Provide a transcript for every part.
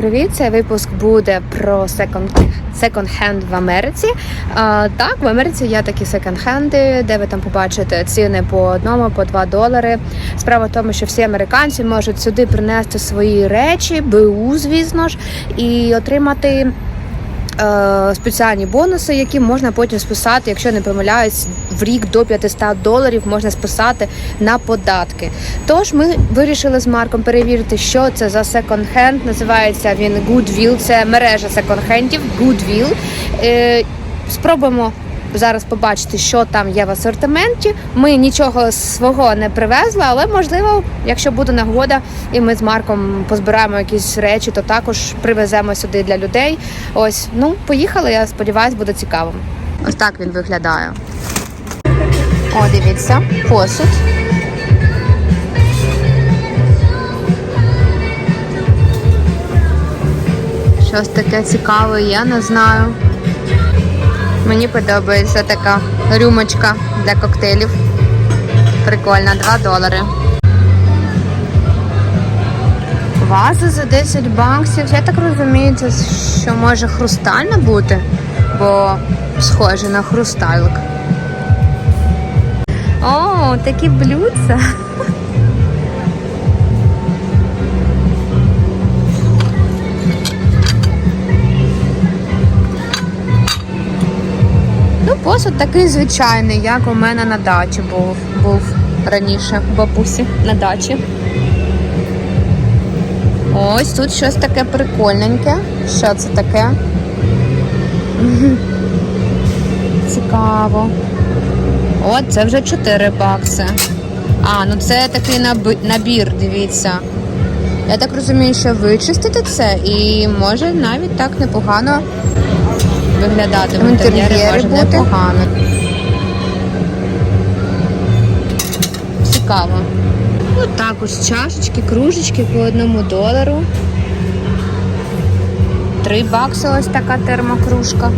Привіт, цей випуск буде про секонд секонд-хенд в Америці. А, так, в Америці є такі секонд-хенди, де ви там побачите ціни по одному, по два долари. Справа в тому, що всі американці можуть сюди принести свої речі, БУ, звісно ж, і отримати. Е, Спеціальні бонуси, які можна потім списати, якщо не помиляюсь, в рік до 500 доларів можна списати на податки. Тож ми вирішили з Марком перевірити, що це за секонд-хенд. Називається він Goodwill, це мережа секонд-хендів Goodwill. Е, Спробуємо зараз побачити, що там є в асортименті. Ми нічого свого не привезли, але можливо, якщо буде нагода, і ми з Марком позбираємо якісь речі, то також привеземо сюди для людей. Ось, ну поїхали. Я сподіваюся, буде цікаво. Ось так він виглядає. О, дивіться, посуд. Щось таке цікаве, я не знаю. Мені подобається така рюмочка для коктейлів. Прикольна, 2 долари. Ваза за 10 баксів. Я так розумію, це що може хрустальна бути, бо схоже на хрусталик. О, такі блюдца. Такий звичайний, як у мене на дачі був, був раніше у бабусі на дачі. Ось тут щось таке прикольненьке. Що це таке? Цікаво. О, це вже 4 бакси. А, ну це такий набір, дивіться. Я так розумію, що вичистити це і може навіть так непогано виглядати в інтер'єрі може непогано. Цікаво. Ну, також чашечки, кружечки по одному долару. Три бакси ось така термокружка.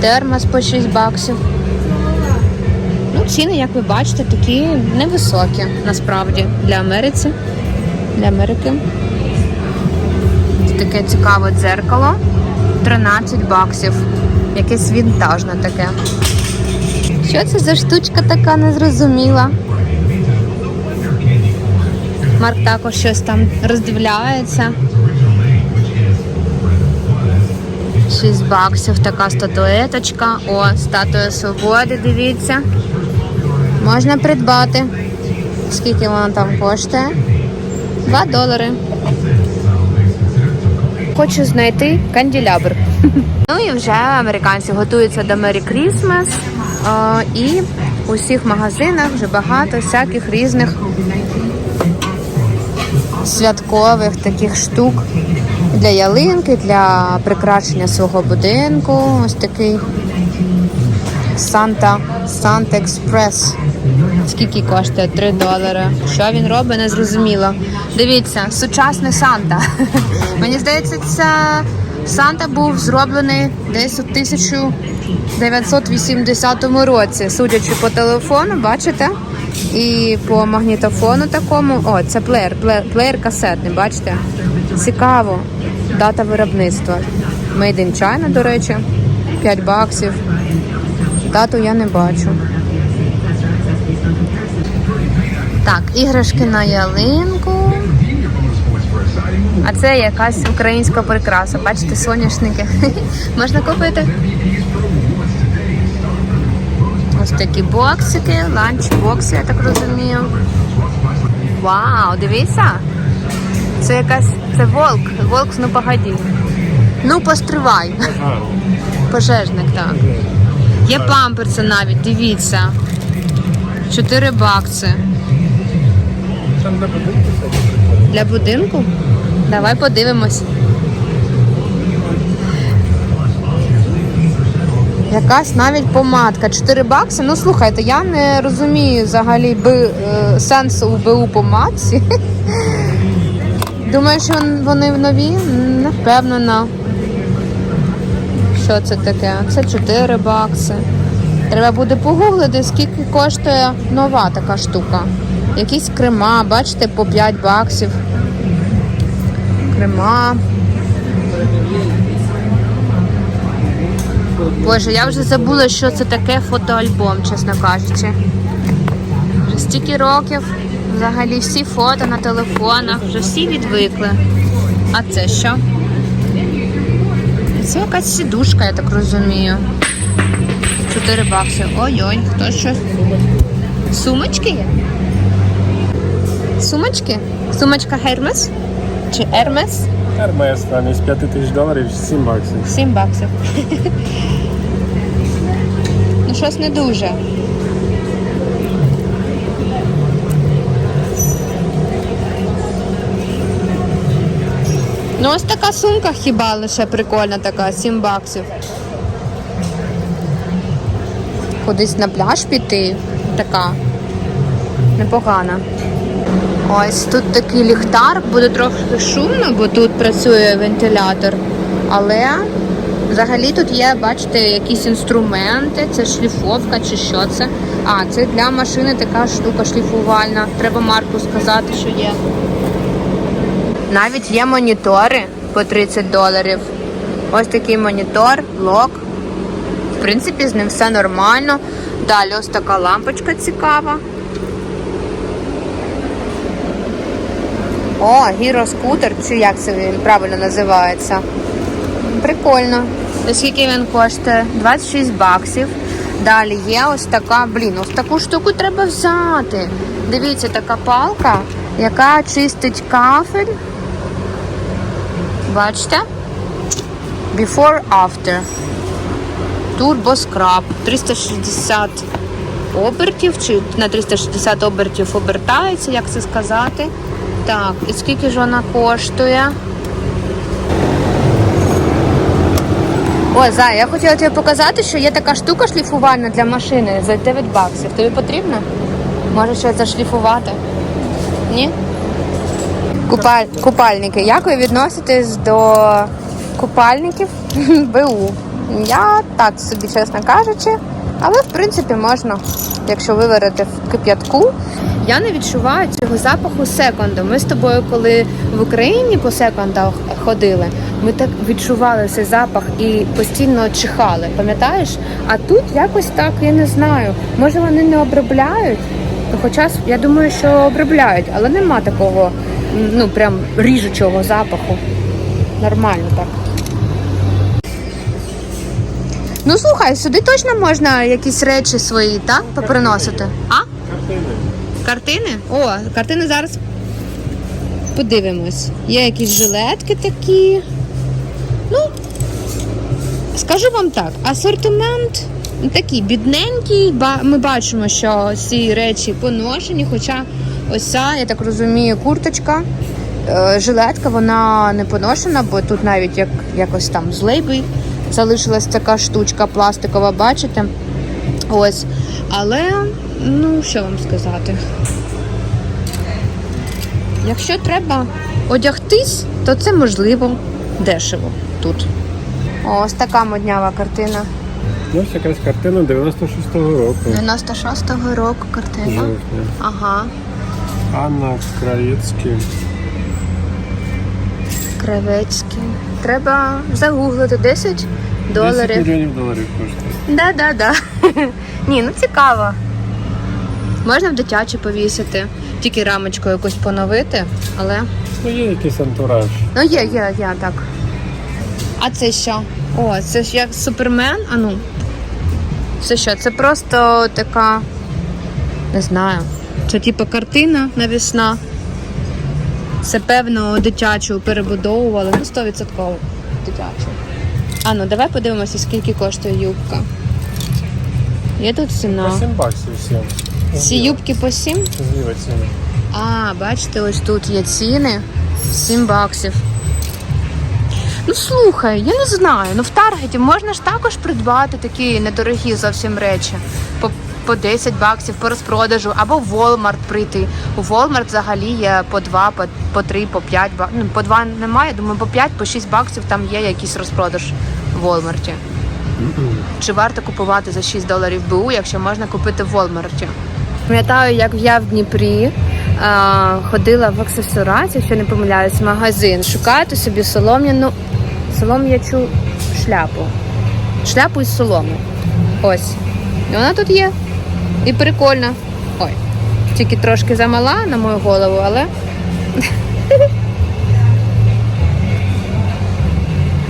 Термос по 6 баксів. Ну, ціни, як ви бачите, такі невисокі насправді для Америці. Для Америки. Таке цікаве дзеркало. 13 баксів. Якесь вінтажне таке. Що це за штучка така незрозуміла? Марк також щось там роздивляється. 6 баксів така статуеточка. О, статуя свободи, дивіться. Можна придбати. Скільки вона там коштує? 2 долари. Хочу знайти канделябр. Ну і вже американці готуються до Christmas. О, і у всіх магазинах вже багато всяких різних святкових таких штук для ялинки, для прикрашення свого будинку. Ось такий Санта Санта Експрес. Скільки коштує? 3 долари. Що він робить, не зрозуміло. Дивіться, сучасний Санта. Мені здається, ця Санта був зроблений десь у 1980 році, судячи по телефону, бачите? І по магнітофону такому. О, це плеєр, плеєр, плеєр касетний, бачите? Цікаво. Дата виробництва. Made in China, до речі, 5 баксів. Дату я не бачу. Так, іграшки на ялинку. А це якась українська прикраса. Бачите, соняшники. Можна купити. Ось такі боксики, ланчбокси, я так розумію. Вау, дивіться. Це якась. Це волк. Волк, ну погоді. Ну, постривай. Пожежник, так. Є памперси навіть, дивіться. 4 бакси. Для будинку? Давай подивимось. Якась навіть помадка. 4 бакси. Ну слухайте, я не розумію взагалі би, е, сенсу у БУ помадці. Думаю, що вони нові? Не впевнена. Що це таке? Це 4 бакси. Треба буде погуглити, скільки коштує нова така штука. Якісь крема, бачите, по 5 баксів. Крема. Боже, я вже забула, що це таке фотоальбом, чесно кажучи. Вже стільки років, взагалі всі фото на телефонах, вже всі відвикли. А це що? Це якась сідушка, я так розумію. 4 бакси. Ой-ой, хто що? Сумочки є? Сумочки? Сумочка Hermes? Чи Hermes? Hermes, там із 5 тисяч доларів 7 баксів. 7 баксів. ну, щось не дуже. Ну, ось така сумка хіба лише прикольна така, 7 баксів. Кудись на пляж піти. Така. Непогана. Ось тут такий ліхтар, буде трохи шумно, бо тут працює вентилятор. Але взагалі тут є, бачите, якісь інструменти, це шліфовка чи що це. А, це для машини така штука шліфувальна. Треба Марку сказати, що є. Навіть є монітори по 30 доларів. Ось такий монітор, блок. В принципі, з ним все нормально. Далі ось така лампочка цікава. О, гіроскутер, чи як це він правильно називається. Прикольно. Скільки він коштує? 26 баксів. Далі є ось така, блін, ось таку штуку треба взяти. Дивіться, така палка, яка чистить кафель. Бачите? Before after. Scrub. 360 обертів, чи на 360 обертів обертається, як це сказати. Так, і скільки ж вона коштує? О, Зай, я хотіла тобі показати, що є така штука шліфувальна для машини за 9 баксів. Тобі потрібно? Може щось зашліфувати? Ні? Купаль... Купальники. Як ви відноситесь до купальників БУ? Я так собі, чесно кажучи, але в принципі можна, якщо виварити в кип'ятку. Я не відчуваю цього запаху секонду. Ми з тобою, коли в Україні по секондах ходили, ми так відчували цей запах і постійно чихали, пам'ятаєш? А тут якось так, я не знаю. Може вони не обробляють? Хоча я думаю, що обробляють, але нема такого ну прям ріжучого запаху. Нормально так. Ну слухай, сюди точно можна якісь речі свої, так? Поприносити. А? Картини. Картини? О, картини зараз подивимось. Є якісь жилетки такі. Ну, скажу вам так, асортимент такий бідненький. Ми бачимо, що ці речі поношені, хоча ось ця, я так розумію, курточка. е, Жилетка, вона не поношена, бо тут навіть як, якось там з лейби залишилась така штучка пластикова, бачите? Ось. Але, ну, що вам сказати? Якщо треба одягтись, то це можливо дешево тут. Ось така моднява картина. Ось якась картина 96-го року. 96-го року картина. Жовтня. Ага. Анна Краєцький. Кравецький. Треба загуглити 10 доларів. 10 мільйонів доларів коштує. Да, да, да. Ні, ну цікаво. Можна в дитячі повісити, тільки рамочку якусь поновити, але. Ну є якийсь антураж. Ну, є, є, є, так. А це що? О, це ж як супермен? А ну. Це що? Це просто така. Не знаю. Це типу картина навісна. Це певно дитячу перебудовували. Ну, 100% дитячу. А ну давай подивимося, скільки коштує юбка. Є тут ціна. 7 баксів всі. Ці юбки по 7? Зліва ціни. А, бачите, ось тут є ціни 7 баксів. Ну слухай, я не знаю. Ну в Таргеті можна ж також придбати такі недорогі зовсім речі. По, по 10 баксів по розпродажу, або в Walmart прийти. У Walmart взагалі є по 2, по, по 3, по 5 баксів. Ну, по 2 немає, думаю, по 5, по 6 баксів там є якийсь розпродаж в Walmart. Чи варто купувати за 6 доларів БУ, якщо можна купити в Walmart? Пам'ятаю, як я в Дніпрі а, ходила в аксесураті, якщо не помиляюсь, магазин, шукати собі солом'яну солом'ячу шляпу. Шляпу із соломи. Ось. І вона тут є. І прикольна. Ой. Тільки трошки замала на мою голову, але.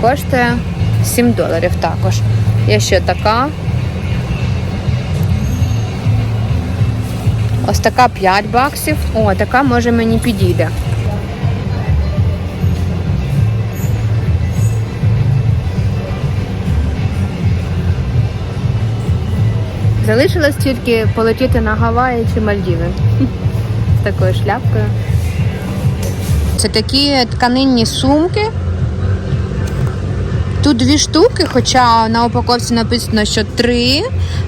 Коштує 7 доларів також. Є ще така. Ось така 5 баксів. О, така може мені підійде. Залишилось тільки полетіти на Гаваї чи Мальдіви. З такою шляпкою. Це такі тканинні сумки. Тут дві штуки, хоча на упаковці написано, що три,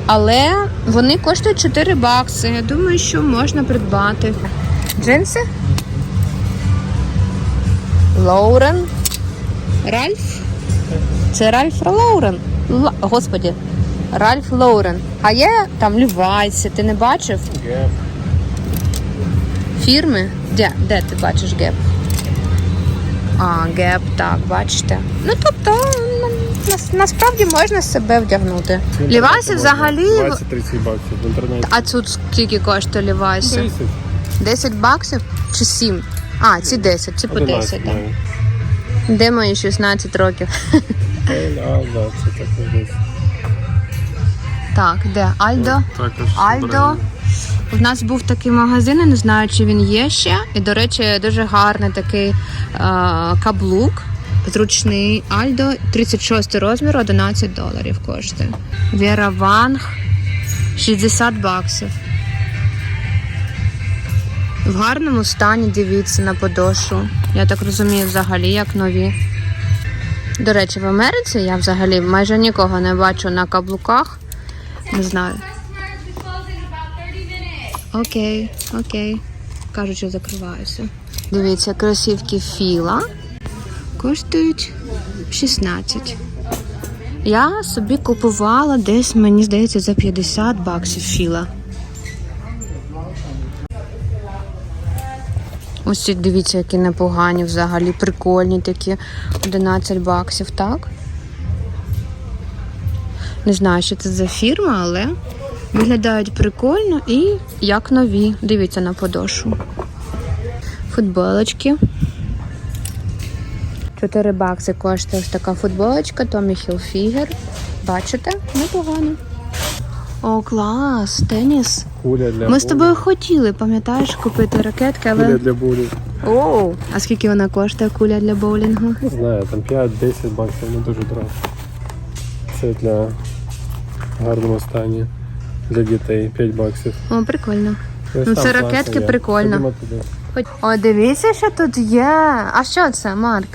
але вони коштують 4 бакси. Я думаю, що можна придбати. Джинси? Лоурен. Ральф? Це Ральф Лоурен. Ла- Господі. Ральф Лоурен. А є там Лівайси, ти не бачив? Геп. Фірми? Де, де ти бачиш геп? А, геп, так, бачите. Ну тобто, нас- насправді можна себе вдягнути. Лівайси взагалі. 20-30 баксів в інтернеті. А тут скільки коштує Лівайси? 10. 10 баксів чи 7? А, ці 10, ці по 10, 11 так. навіть. Де мої 16 років? Ель, А, да, це також десь. Так, де? Альдо? Також. Альдо. бренд. У нас був такий магазин, я не знаю, чи він є ще. І, до речі, дуже гарний такий е, каблук. Зручний Альдо, 36 розмір, 11 доларів коштує. Вера Ванг 60 баксів. В гарному стані дивіться на подошву. Я так розумію, взагалі як нові. До речі, в Америці я взагалі майже нікого не бачу на каблуках. Не знаю. Окей, окей. Кажуть, що закриваюся. Дивіться, кросівки філа коштують 16. Я собі купувала десь, мені здається, за 50 баксів філа. Ось дивіться, які непогані взагалі, прикольні такі. 11 баксів, так? Не знаю, що це за фірма, але виглядають прикольно і як нові. Дивіться на подошву. Футболочки. 4 бакси коштує ось така футболочка Tommy Hilfiger. Бачите? Непогано. О, клас! Теніс. Куля для Ми з тобою хотіли, пам'ятаєш, купити ракетки, але. Куля для болі. Оу! А скільки вона коштує куля для боулінгу? Не знаю, там 5-10 баксів, не дуже дорого. Це для гарному стані. Для дітей 5 баксів. О, прикольно. Ось Ну, це ракетки прикольно. О, дивіться, що тут є. А що це, Марк?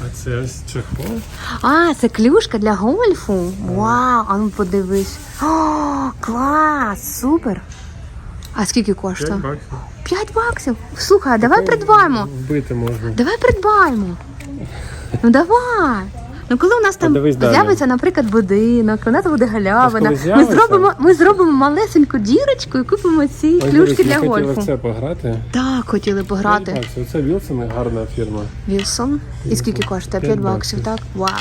А це ось чехол. А, це клюшка для гольфу. Вау, а ну подивись. О, клас, супер. А скільки 5 коштує? баксів. 5 баксів. Слухай, а давай придбаємо. Вбити можна. Давай придбаємо. Ну давай. Ну коли у нас там Подивись далі. з'явиться, наприклад, будинок, у нас буде галявина. коли Ми з'явиться? зробимо, ми зробимо малесеньку дірочку і купимо ці Ось клюшки дивись, для ми хотіли гольфу. це пограти. Так, хотіли пограти. баксів. Це Вілсон, гарна фірма. Вілсон. І скільки коштує? 5 П'ять баксів, баксів. так? Вау.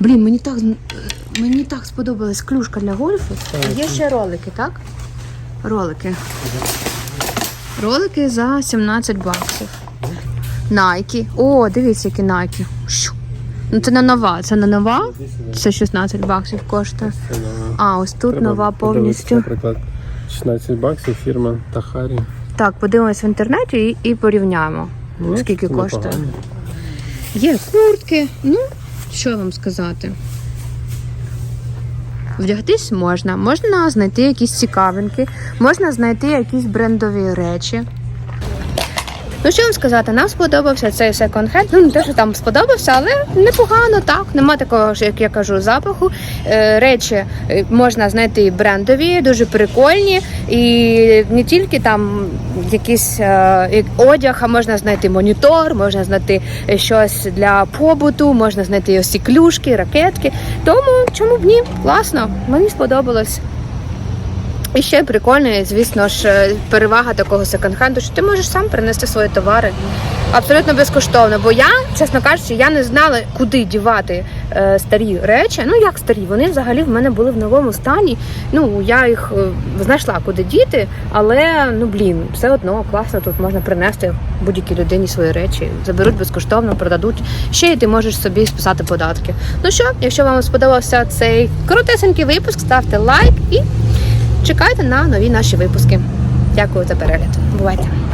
Блін, мені так мені так сподобалась клюшка для гольфу. Є ще ролики, так? Ролики. Ролики за 17 баксів. Найки. О, дивіться, які найки. Щу. Ну це не нова, це не нова. Це 16 баксів коштує. А, ось тут Треба нова повністю. Наприклад, 16 баксів фірма Тахарі. Так, подивимось в інтернеті і, і порівняємо. Ну, Скільки коштує? непогано. Є куртки. Ну, що вам сказати? Вдягтись можна, можна знайти якісь цікавинки, можна знайти якісь брендові речі. Ну, що вам сказати, нам сподобався цей секонд-хенд. Ну, не те, що там сподобався, але непогано, так. Нема такого, ж, як я кажу, запаху. Е, речі е, можна знайти брендові, дуже прикольні. І не тільки там якийсь е, одяг, а можна знайти монітор, можна знайти щось для побуту, можна знайти ось ці клюшки, ракетки. Тому чому б ні? Класно, мені сподобалось. І ще прикольно, звісно ж, е, перевага такого секонд-хенду, що ти можеш сам принести свої товари абсолютно безкоштовно. Бо я, чесно кажучи, я не знала, куди дівати е, старі речі. Ну як старі, вони взагалі в мене були в новому стані. Ну я їх е, знайшла, куди діти, але ну блін, все одно класно тут можна принести будь-якій людині свої речі, заберуть безкоштовно, продадуть. Ще й ти можеш собі списати податки. Ну що, якщо вам сподобався цей коротесенький випуск, ставте лайк і чекайте на нові наші випуски. Дякую за перегляд. Бувайте!